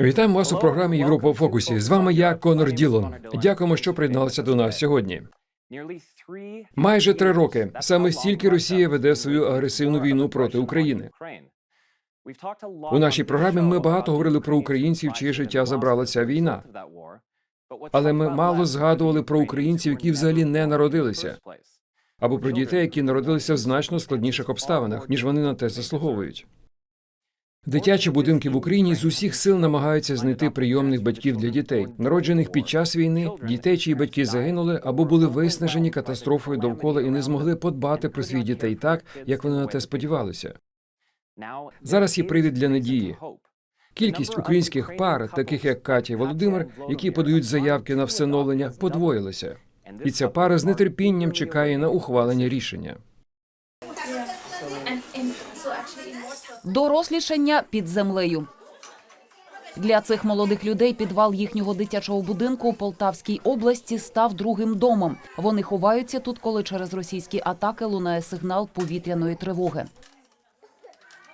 Вітаємо вас у програмі Європа у фокусі. З вами я, Конор Ділон. Дякуємо, що приєдналися до нас сьогодні. Майже три роки саме стільки Росія веде свою агресивну війну проти України. У нашій програмі ми багато говорили про українців, чиє життя забрала ця війна. Але ми мало згадували про українців, які взагалі не народилися, або про дітей, які народилися в значно складніших обставинах, ніж вони на те заслуговують. Дитячі будинки в Україні з усіх сил намагаються знайти прийомних батьків для дітей, народжених під час війни, дітей, чиї батьки загинули або були виснажені катастрофою довкола і не змогли подбати про своїх дітей так, як вони на те сподівалися. Зараз є привід для надії. Кількість українських пар, таких як Катя і Володимир, які подають заявки на всиновлення, подвоїлася. І ця пара з нетерпінням чекає на ухвалення рішення. Дорослішання під землею. Для цих молодих людей підвал їхнього дитячого будинку у Полтавській області став другим домом. Вони ховаються тут, коли через російські атаки лунає сигнал повітряної тривоги.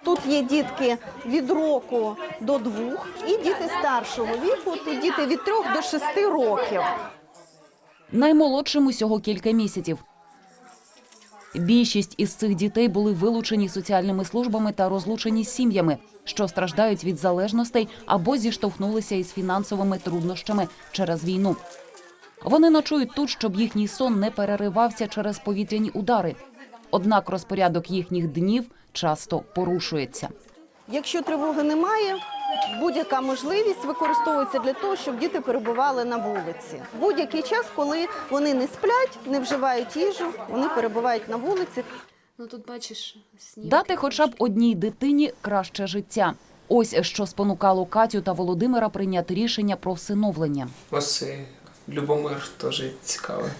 Тут є дітки від року до двох і діти старшого віку. Тут діти від трьох до шести років. Наймолодшим усього кілька місяців. Більшість із цих дітей були вилучені соціальними службами та розлучені сім'ями, що страждають від залежностей або зіштовхнулися із фінансовими труднощами через війну. Вони ночують тут, щоб їхній сон не переривався через повітряні удари. Однак розпорядок їхніх днів часто порушується. Якщо тривоги немає, будь-яка можливість використовується для того, щоб діти перебували на вулиці. Будь-який час, коли вони не сплять, не вживають їжу, вони перебувають на вулиці. Ну тут бачиш сніг. Дати хоча б одній дитині краще життя. Ось що спонукало Катю та Володимира прийняти рішення про всиновлення. Ось Любомир теж цікавий.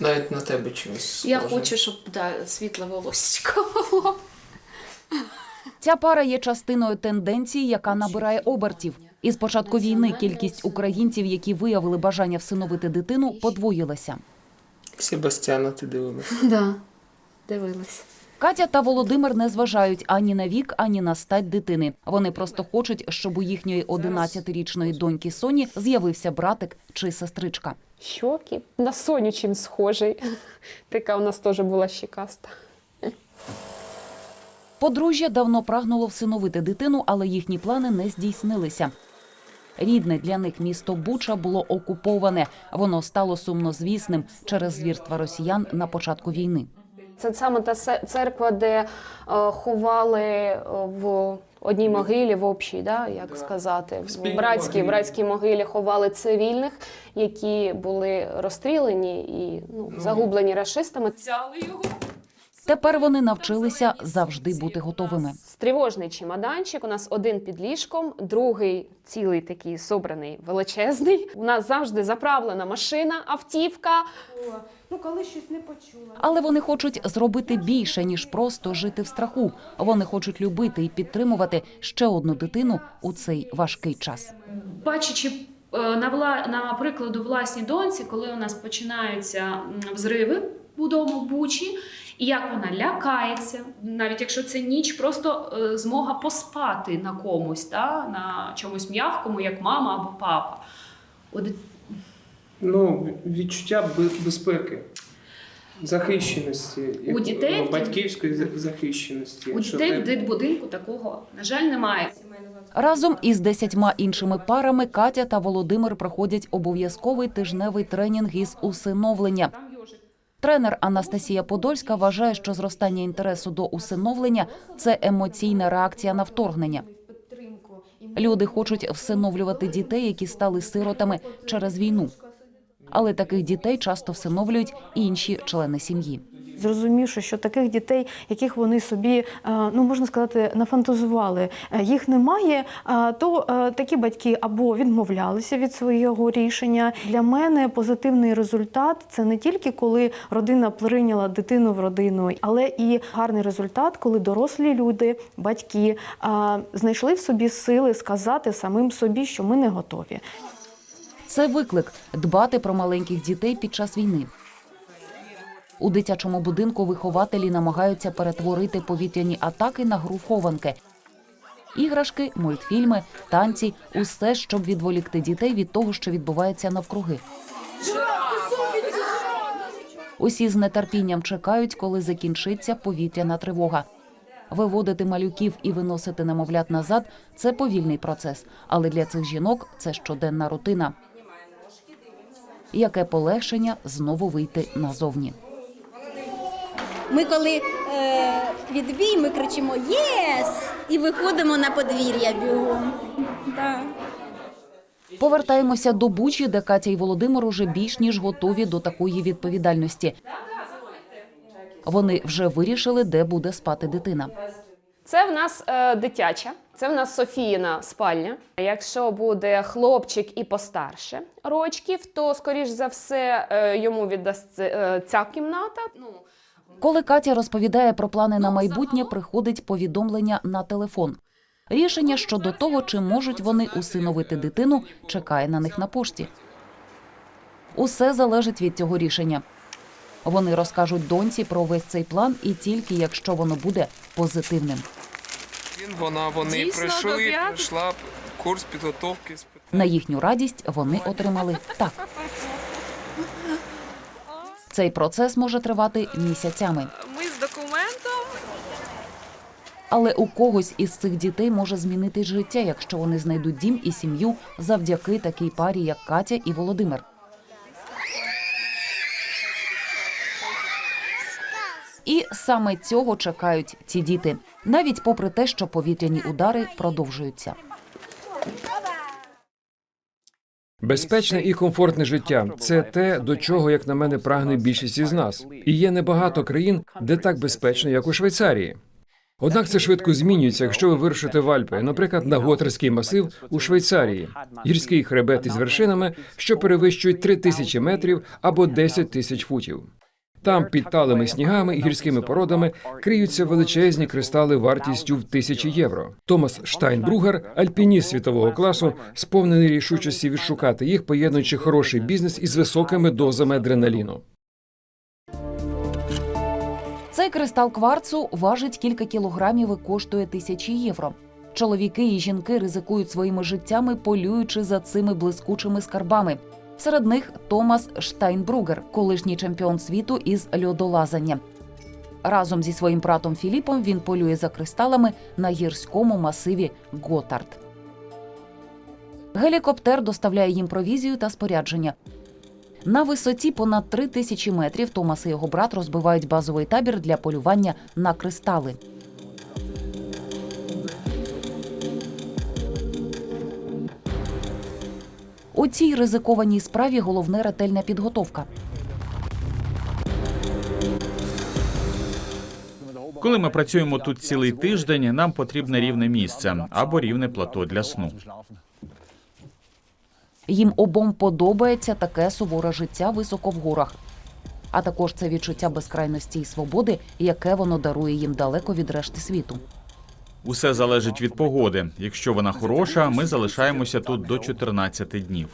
Навіть на тебе чимось. Я хочу, щоб да, світле волосечко було. Ця пара є частиною тенденції, яка набирає обертів. Із початку війни кількість українців, які виявили бажання всиновити дитину, подвоїлася. Себастьяна, ти дивилась. Да, дивилась. Катя та Володимир не зважають ані на вік, ані на стать дитини. Вони просто хочуть, щоб у їхньої 11-річної доньки Соні з'явився братик чи сестричка. щоки. На Соню чим схожий. Така у нас теж була щекаста. Подружжя давно прагнуло всиновити дитину, але їхні плани не здійснилися. Рідне для них місто Буча було окуповане. Воно стало сумнозвісним через звірства росіян на початку війни. Це саме та церква, де е, ховали е, в одній могилі, в общій, да, як сказати, в братській, могилі. братській могилі ховали цивільних, які були розстріляні і ну, загублені рашистами. Тепер вони навчилися завжди бути готовими. Тривожний чемоданчик. У нас один під ліжком, другий цілий такий собраний величезний. У нас завжди заправлена машина, автівка. Ну, коли щось не почула. Але вони хочуть зробити більше ніж просто жити в страху. Вони хочуть любити і підтримувати ще одну дитину у цей важкий час. Бачачи е, на, вла... на прикладу власній доньці, коли у нас починаються взриви удома в Бучі, і як вона лякається, навіть якщо це ніч, просто е, змога поспати на комусь, та? на чомусь м'якому, як мама або папа. Дит- Ну, відчуття безпеки, захищеності, У дітей ну, батьківської захищеності. У дітей в дитбудинку такого, на жаль, немає. Разом із десятьма іншими парами Катя та Володимир проходять обов'язковий тижневий тренінг із усиновлення. Тренер Анастасія Подольська вважає, що зростання інтересу до усиновлення це емоційна реакція на вторгнення. Люди хочуть всиновлювати дітей, які стали сиротами через війну. Але таких дітей часто всиновлюють інші члени сім'ї. Зрозумівши, що таких дітей, яких вони собі, е, ну можна сказати, нафантазували, е, їх немає, е, то такі батьки або відмовлялися від свого рішення. Для мене позитивний результат це не тільки коли родина прийняла дитину в родину, але і гарний результат, коли дорослі люди, батьки знайшли в собі сили сказати самим собі, що ми не готові. Це виклик дбати про маленьких дітей під час війни. У дитячому будинку вихователі намагаються перетворити повітряні атаки на гру хованки. Іграшки, мультфільми, танці усе, щоб відволікти дітей від того, що відбувається навкруги. Усі з нетерпінням чекають, коли закінчиться повітряна тривога. Виводити малюків і виносити немовлят назад це повільний процес, але для цих жінок це щоденна рутина. Яке полегшення знову вийти назовні. Ми коли е, відбій, ми кричимо Єс! і виходимо на подвір'я бігом. Да. Повертаємося до Бучі, де Катя і Володимир уже більш ніж готові до такої відповідальності. Вони вже вирішили, де буде спати дитина. Це в нас е, дитяча, це в нас Софіїна спальня. Якщо буде хлопчик і постарше рочків, то скоріш за все е, йому віддасть е, ця кімната. Ну Коли Катя розповідає про плани на майбутнє, приходить повідомлення на телефон. Рішення щодо того, чи можуть вони усиновити дитину, чекає на них на пошті. Усе залежить від цього рішення. Вони розкажуть доньці про весь цей план, і тільки якщо воно буде позитивним. Він, вона, вони пройшли, пройшла курс підготовки. з На їхню радість вони отримали так. Цей процес може тривати місяцями. Ми з документом. Але у когось із цих дітей може змінити життя, якщо вони знайдуть дім і сім'ю завдяки такій парі, як Катя і Володимир. І саме цього чекають ці діти, навіть попри те, що повітряні удари продовжуються. Безпечне і комфортне життя це те, до чого, як на мене, прагне більшість із нас. І є небагато країн, де так безпечно, як у Швейцарії. Однак це швидко змінюється, якщо ви вирушите в Альпи, наприклад, на Готерський масив у Швейцарії, гірський хребет із вершинами, що перевищують 3 тисячі метрів або 10 тисяч футів. Там під талими снігами і гірськими породами криються величезні кристали вартістю в тисячі євро. Томас Штайнбругер, альпініст світового класу, сповнений рішучості відшукати їх, поєднуючи хороший бізнес із високими дозами адреналіну. Цей кристал кварцу важить кілька кілограмів і коштує тисячі євро. Чоловіки і жінки ризикують своїми життями, полюючи за цими блискучими скарбами. Серед них Томас Штайнбругер, колишній чемпіон світу із льодолазання. Разом зі своїм братом Філіпом він полює за кристалами на гірському масиві Готард. Гелікоптер доставляє їм провізію та спорядження. На висоті понад три тисячі метрів Томас і його брат розбивають базовий табір для полювання на кристали. У цій ризикованій справі головне ретельна підготовка. Коли ми працюємо тут цілий тиждень, нам потрібне рівне місце або рівне плато для сну. Їм обом подобається таке суворе життя високо в горах. А також це відчуття безкрайності і свободи, яке воно дарує їм далеко від решти світу. Усе залежить від погоди. Якщо вона хороша, ми залишаємося тут до 14 днів.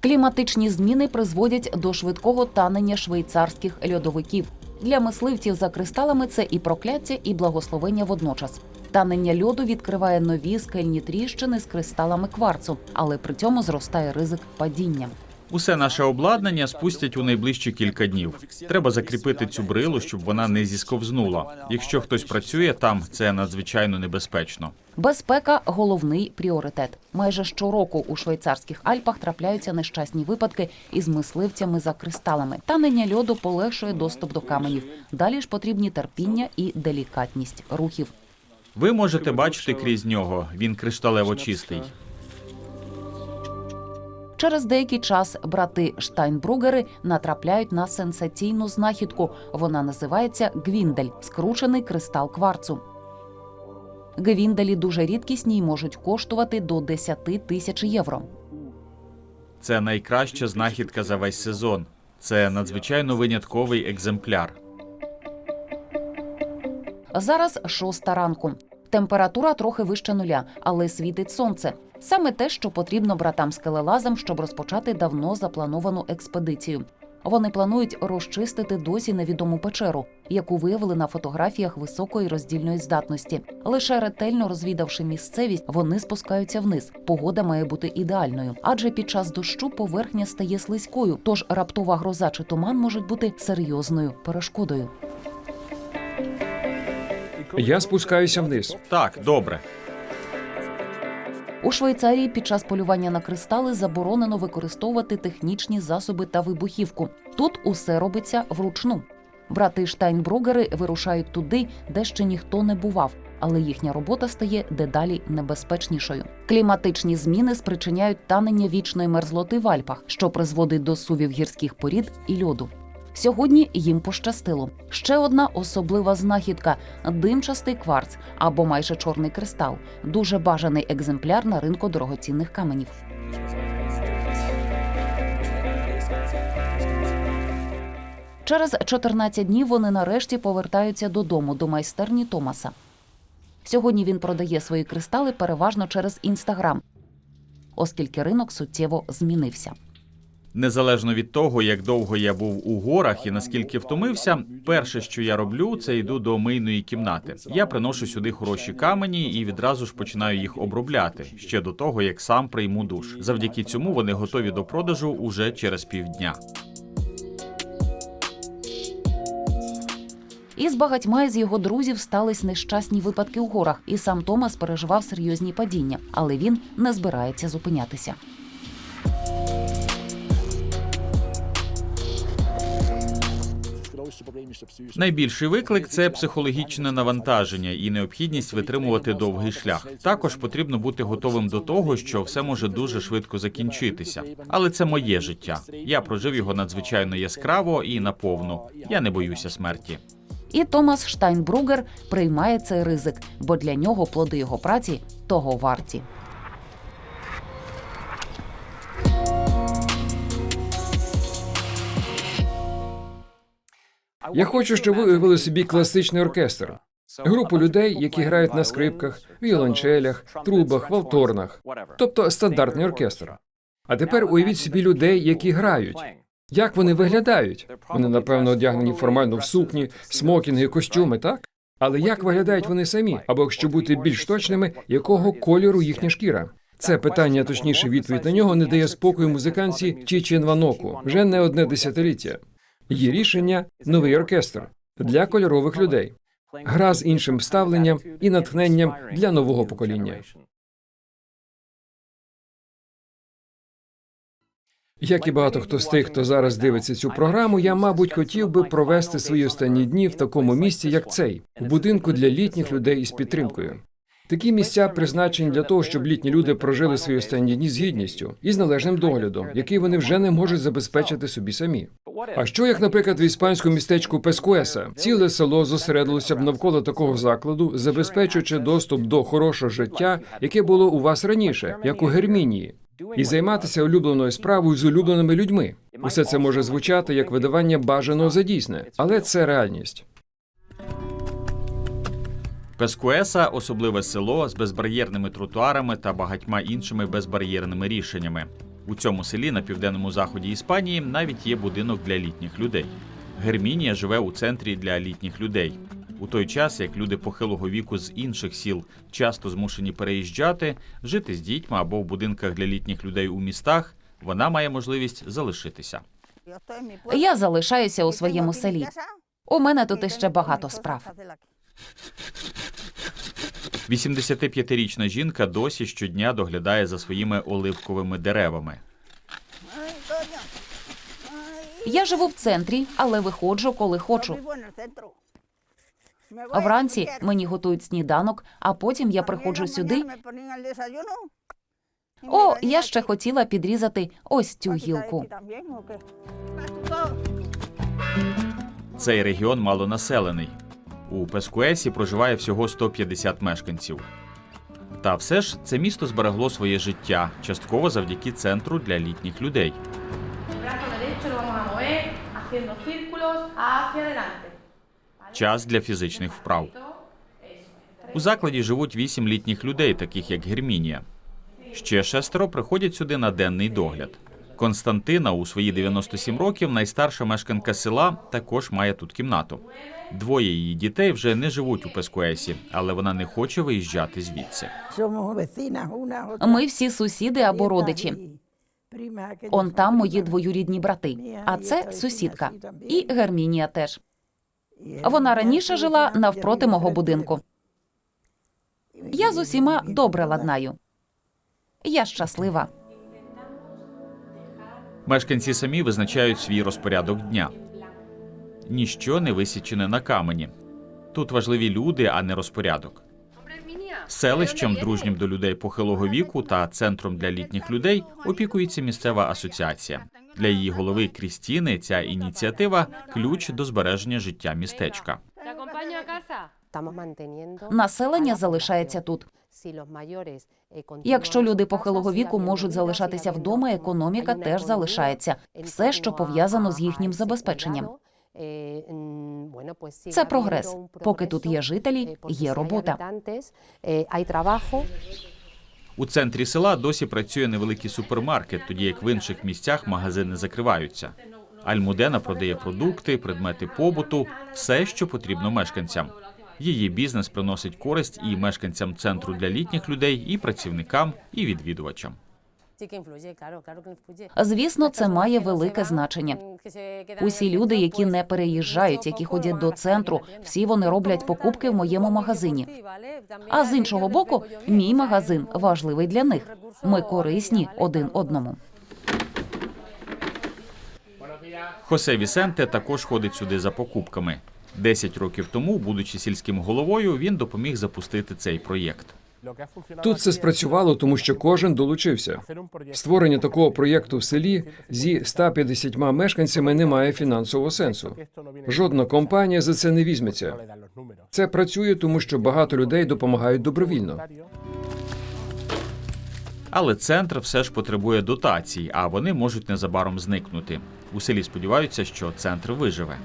Кліматичні зміни призводять до швидкого танення швейцарських льодовиків. Для мисливців за кристалами це і прокляття, і благословення водночас. Танення льоду відкриває нові скельні тріщини з кристалами кварцу, але при цьому зростає ризик падіння. Усе наше обладнання спустять у найближчі кілька днів. Треба закріпити цю брилу, щоб вона не зісковзнула. Якщо хтось працює там, це надзвичайно небезпечно. Безпека головний пріоритет. Майже щороку у швейцарських Альпах трапляються нещасні випадки із мисливцями за кристалами. Танення льоду полегшує доступ до каменів. Далі ж потрібні терпіння і делікатність рухів. Ви можете бачити крізь нього. Він кришталево чистий. Через деякий час брати Штайнбругери натрапляють на сенсаційну знахідку. Вона називається гвіндель скручений кристал кварцу. Гвінделі дуже рідкісні і можуть коштувати до 10 тисяч євро. Це найкраща знахідка за весь сезон. Це надзвичайно винятковий екземпляр. Зараз шоста ранку. Температура трохи вище нуля, але світить сонце. Саме те, що потрібно братам скелелазам, щоб розпочати давно заплановану експедицію. Вони планують розчистити досі невідому печеру. яку виявили на фотографіях високої роздільної здатності. Лише ретельно розвідавши місцевість, вони спускаються вниз. Погода має бути ідеальною, адже під час дощу поверхня стає слизькою, тож раптова гроза чи туман можуть бути серйозною перешкодою. Я спускаюся вниз. Так, добре. У Швейцарії під час полювання на кристали заборонено використовувати технічні засоби та вибухівку. Тут усе робиться вручну. Брати Штайнбругери вирушають туди, де ще ніхто не бував, але їхня робота стає дедалі небезпечнішою. Кліматичні зміни спричиняють танення вічної мерзлоти в Альпах, що призводить до сувів гірських порід і льоду. Сьогодні їм пощастило. Ще одна особлива знахідка димчастий кварц або майже чорний кристал, дуже бажаний екземпляр на ринку дорогоцінних каменів. Через 14 днів вони нарешті повертаються додому до майстерні Томаса. Сьогодні він продає свої кристали переважно через інстаграм, оскільки ринок суттєво змінився. Незалежно від того, як довго я був у горах і наскільки втомився, перше, що я роблю, це йду до мийної кімнати. Я приношу сюди хороші камені і відразу ж починаю їх обробляти ще до того, як сам прийму душ. Завдяки цьому вони готові до продажу уже через півдня. І з багатьма з його друзів стались нещасні випадки у горах, і сам Томас переживав серйозні падіння, але він не збирається зупинятися. Найбільший виклик це психологічне навантаження і необхідність витримувати довгий шлях. Також потрібно бути готовим до того, що все може дуже швидко закінчитися. Але це моє життя. Я прожив його надзвичайно яскраво і наповну. Я не боюся смерті. І Томас Штайнбругер приймає цей ризик, бо для нього плоди його праці того варті. Я хочу, щоб ви уявили собі класичний оркестр. Групу людей, які грають на скрипках, віолончелях, трубах, валторнах, тобто стандартний оркестр. А тепер уявіть собі людей, які грають. Як вони виглядають? Вони, напевно, одягнені формально в сукні, смокінги, костюми, так? Але як виглядають вони самі? Або якщо бути більш точними, якого кольору їхня шкіра? Це питання, точніше, відповідь на нього не дає спокою музиканці Чічі Нваноку вже не одне десятиліття. Її рішення новий оркестр для кольорових людей, гра з іншим ставленням і натхненням для нового покоління. Як і багато хто з тих, хто зараз дивиться цю програму, я, мабуть, хотів би провести свої останні дні в такому місці, як цей, в будинку для літніх людей із підтримкою. Такі місця призначені для того, щоб літні люди прожили свої останні дні з гідністю і з належним доглядом, який вони вже не можуть забезпечити собі самі. А що як, наприклад, в іспанському містечку Пескуеса ціле село зосередилося б навколо такого закладу, забезпечуючи доступ до хорошого життя, яке було у вас раніше, як у Гермінії, і займатися улюбленою справою з улюбленими людьми. Усе це може звучати як видавання бажаного за дійсне, але це реальність. Пескуеса особливе село з безбар'єрними тротуарами та багатьма іншими безбар'єрними рішеннями. У цьому селі на південному заході Іспанії навіть є будинок для літніх людей. Гермінія живе у центрі для літніх людей. У той час, як люди похилого віку з інших сіл часто змушені переїжджати, жити з дітьми або в будинках для літніх людей у містах, вона має можливість залишитися. Я залишаюся у своєму селі. У мене тут іще багато справ. 85-річна жінка досі щодня доглядає за своїми оливковими деревами. Я живу в центрі, але виходжу, коли хочу. А вранці мені готують сніданок, а потім я приходжу сюди. О, я ще хотіла підрізати ось цю гілку. Цей регіон малонаселений. У Пескуесі проживає всього 150 мешканців. Та все ж це місто зберегло своє життя, частково завдяки центру для літніх людей. Час для фізичних вправ. У закладі живуть вісім літніх людей, таких як Гермінія. Ще шестеро приходять сюди на денний догляд. Константина у свої 97 років найстарша мешканка села також має тут кімнату. Двоє її дітей вже не живуть у Пескуесі, але вона не хоче виїжджати звідси. Ми всі сусіди або родичі. Он там мої двоюрідні брати. А це сусідка. І Гермінія теж. Вона раніше жила навпроти мого будинку. Я з усіма добре ладнаю. Я щаслива. Мешканці самі визначають свій розпорядок дня. Ніщо не висічене на камені. Тут важливі люди, а не розпорядок. Селищем, дружнім до людей похилого віку та центром для літніх людей опікується місцева асоціація. Для її голови Крістіни ця ініціатива ключ до збереження життя містечка. Населення залишається тут. Якщо люди похилого віку можуть залишатися вдома, економіка теж залишається. Все, що пов'язано з їхнім забезпеченням. Це прогрес. Поки тут є жителі, є робота. У центрі села досі працює невеликий супермаркет, тоді як в інших місцях магазини закриваються. Альмудена продає продукти, предмети побуту, все, що потрібно мешканцям. Її бізнес приносить користь і мешканцям центру для літніх людей, і працівникам, і відвідувачам. Звісно, це має велике значення. Усі люди, які не переїжджають, які ходять до центру, всі вони роблять покупки в моєму магазині. А з іншого боку, мій магазин важливий для них. Ми корисні один одному. Хосе Вісенте також ходить сюди за покупками. Десять років тому, будучи сільським головою, він допоміг запустити цей проєкт. Тут це спрацювало, тому що кожен долучився. Створення такого проєкту в селі зі 150 мешканцями не має фінансового сенсу. Жодна компанія за це не візьметься. Це працює, тому що багато людей допомагають добровільно. Але центр все ж потребує дотацій, а вони можуть незабаром зникнути. У селі сподіваються, що центр виживе.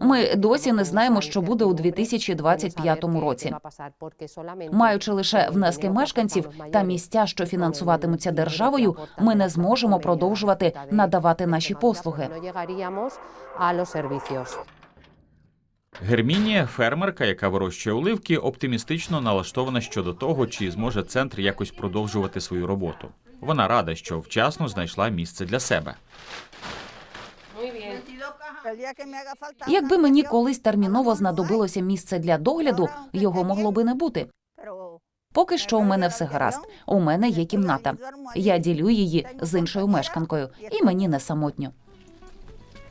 Ми досі не знаємо, що буде у 2025 році. Маючи лише внески мешканців та місця, що фінансуватимуться державою, ми не зможемо продовжувати надавати наші послуги. Гермінія, фермерка, яка вирощує оливки, оптимістично налаштована щодо того, чи зможе центр якось продовжувати свою роботу. Вона рада, що вчасно знайшла місце для себе. Якби мені колись терміново знадобилося місце для догляду, його могло би не бути. Поки що у мене все гаразд. У мене є кімната. Я ділю її з іншою мешканкою, і мені не самотньо.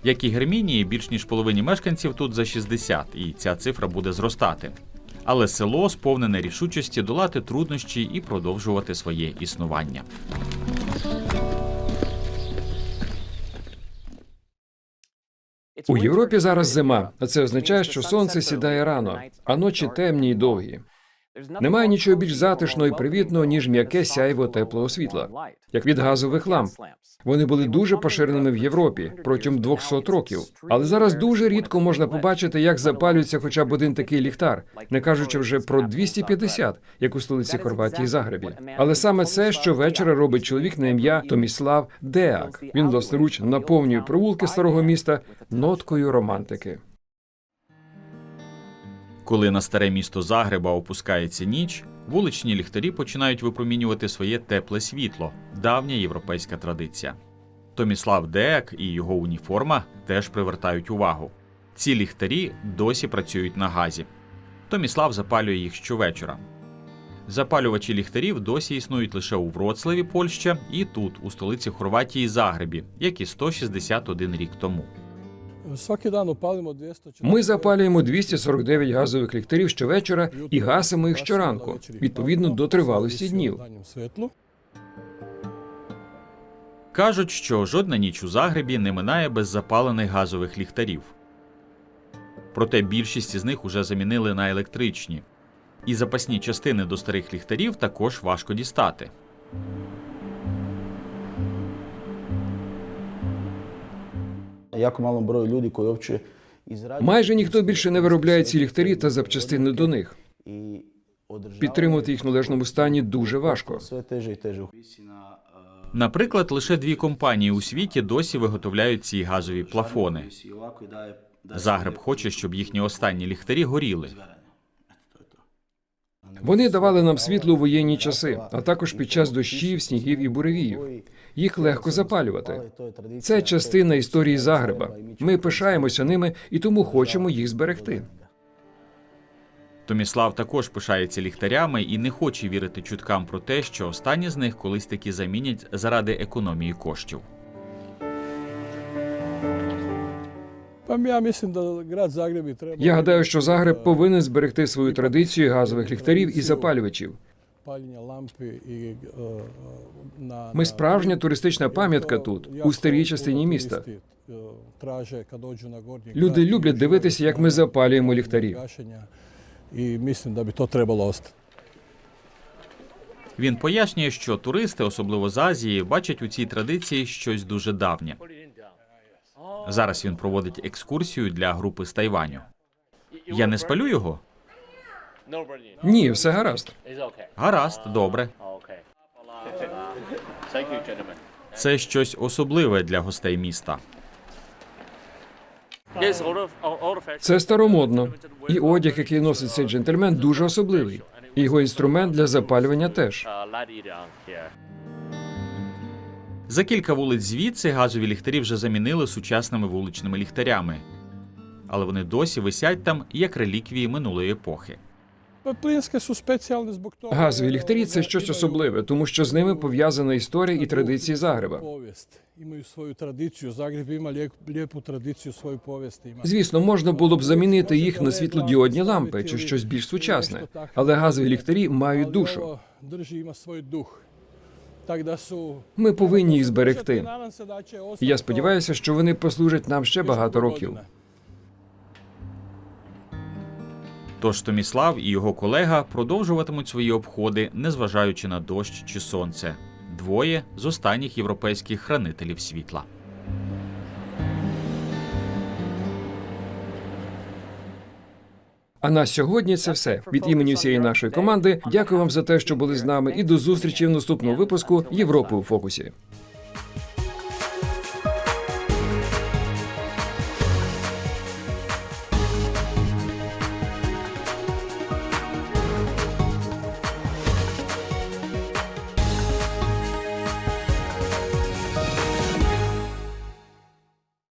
Як і Гермінії, більш ніж половині мешканців тут за 60, і ця цифра буде зростати. Але село сповнене рішучості долати труднощі і продовжувати своє існування. У Європі зараз зима, а це означає, що сонце сідає рано, а ночі темні й довгі. Немає нічого більш затишного і привітного, ніж м'яке сяйво теплого світла, як від газових ламп. Вони були дуже поширеними в Європі протягом 200 років. Але зараз дуже рідко можна побачити, як запалюється хоча б один такий ліхтар, не кажучи вже про 250, як у столиці Хорватії Загребі. Але саме це щовечора робить чоловік на ім'я Томіслав Деак. Він власноруч наповнює провулки старого міста ноткою романтики. Коли на старе місто Загреба опускається ніч, вуличні ліхтарі починають випромінювати своє тепле світло, давня європейська традиція. Томіслав Деак і його уніформа теж привертають увагу. Ці ліхтарі досі працюють на газі. Томіслав запалює їх щовечора. Запалювачі ліхтарів досі існують лише у Вроцлаві, Польща, і тут, у столиці Хорватії Загребі, як і 161 рік тому. Ми запалюємо 249 газових ліхтарів щовечора і гасимо їх щоранку, відповідно до тривалості днів. Кажуть, що жодна ніч у Загребі не минає без запалених газових ліхтарів. Проте більшість із них уже замінили на електричні. І запасні частини до старих ліхтарів також важко дістати. Jako мало broju ljudi koji uopće izrađuju... Майже ніхто більше не виробляє ці ліхтарі та запчастини до них. Підтримувати їх в належному стані дуже важко. Teže. Наприклад, лише дві компанії у світі досі виготовляють ці газові плафони. Загреб хоче, щоб їхні останні ліхтарі горіли. Вони давали нам світло у воєнні часи, а також під час дощів, снігів і буревіїв. Їх легко запалювати. Це частина історії Загреба. Ми пишаємося ними і тому хочемо їх зберегти. Томіслав також пишається ліхтарями і не хоче вірити чуткам про те, що останні з них колись таки замінять заради економії коштів. Я гадаю, що Загреб повинен зберегти свою традицію газових ліхтарів і запалювачів. Ми справжня туристична пам'ятка тут, у старій частині міста. Люди люблять дивитися, як ми запалюємо ліхтарі. І мислим да би то trebalo ostati. Він пояснює, що туристи, особливо з Азії, бачать у цій традиції щось дуже давнє. Зараз він проводить екскурсію для групи з Тайваню. Я не спалю його? Ні, все гаразд. Гаразд, добре. Це щось особливе для гостей міста. Це старомодно. І одяг, який носить цей джентльмен, дуже особливий. І його інструмент для запалювання теж. За кілька вулиць звідси газові ліхтарі вже замінили сучасними вуличними ліхтарями, але вони досі висять там як реліквії минулої епохи. Toga. Газові ліхтарі це щось особливе, тому що з ними пов'язана історія і традиції Загреба. Tradiciju. Zagreb ima lijep- lijepu tradiciju, svoju povijest. Звісно, можна було б замінити їх на світлодіодні лампи чи щось більш сучасне, але газові ліхтарі мають душу. ovo Drži, Ми повинні їх зберегти. Я сподіваюся, що вони послужать нам ще багато років. Тож Томіслав і його колега продовжуватимуть свої обходи, незважаючи на дощ чи сонце. Двоє з останніх європейських хранителів світла. А на сьогодні це все. Від імені всієї нашої команди. Дякую вам за те, що були з нами, і до зустрічі в наступному випуску Європи у фокусі.